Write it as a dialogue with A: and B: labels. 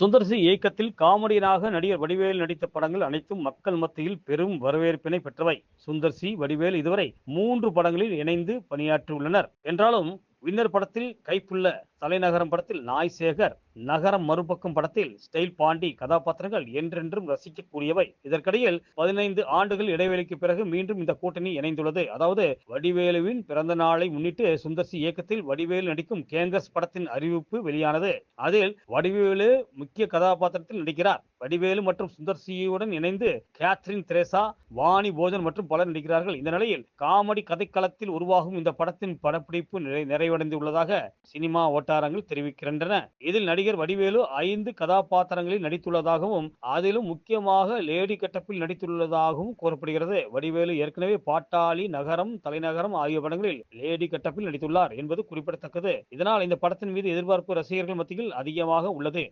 A: சுந்தர்சி இயக்கத்தில் காமெடியனாக நடிகர் வடிவேல் நடித்த படங்கள் அனைத்தும் மக்கள் மத்தியில் பெரும் வரவேற்பினை பெற்றவை. சுந்தர்சி வடிவேல் இதுவரை மூன்று படங்களில் இணைந்து பணியாற்றியுள்ளனர். என்றாலும் வின்னர் படத்தில் கைப்புள்ள தலைநகரம் படத்தில் நாய் சேகர் நகரம் மறுபக்கம் படத்தில் ஸ்டைல் பாண்டி கதாபாத்திரங்கள் என்றென்றும் ரசிக்கக்கூடியவை. இதற்கிடையில் பதினைந்து ஆண்டுகள் இடைவெளிக்கு பிறகு மீண்டும் இந்த கூட்டணி இணைந்துள்ளது. அதாவது வடிவேலுவின் பிறந்த நாளை முன்னிட்டு சுந்தர்சி இயக்கத்தில் வடிவேலு நடிக்கும் கேங்கஸ் படத்தின் அறிவிப்பு வெளியானது. அதில் வடிவேலு முக்கிய கதாபாத்திரத்தில் நடிக்கிறார். வடிவேலு மற்றும் சுந்தர்சியுடன் இணைந்து கேத்ரின் திரேசா வாணி போஜன் மற்றும் பலர் நடிக்கிறார்கள். இந்த நிலையில் காமெடி கதைக்களத்தில் உருவாகும் இந்த படத்தின் படப்பிடிப்பு நிறைவடைந்துள்ளதாக சினிமா வட்டாரங்கள் தெரிவிக்கின்றன. இதில் நடிகர் வடிவேலு ஐந்து கதாபாத்திரங்களில் நடித்துள்ளதாகவும் அதிலும் முக்கியமாக லேடி கட்டப்பில் நடித்துள்ளதாகவும் கூறப்படுகிறது. வடிவேலு ஏற்கனவே பாட்டாளி நகரம் தலைநகரம் ஆகிய படங்களில் லேடி கட்டப்பில் நடித்துள்ளார் என்பது குறிப்பிடத்தக்கது. இதனால் இந்த படத்தின் மீது எதிர்பார்ப்பு ரசிகர்கள் மத்தியில் அதிகமாக உள்ளது.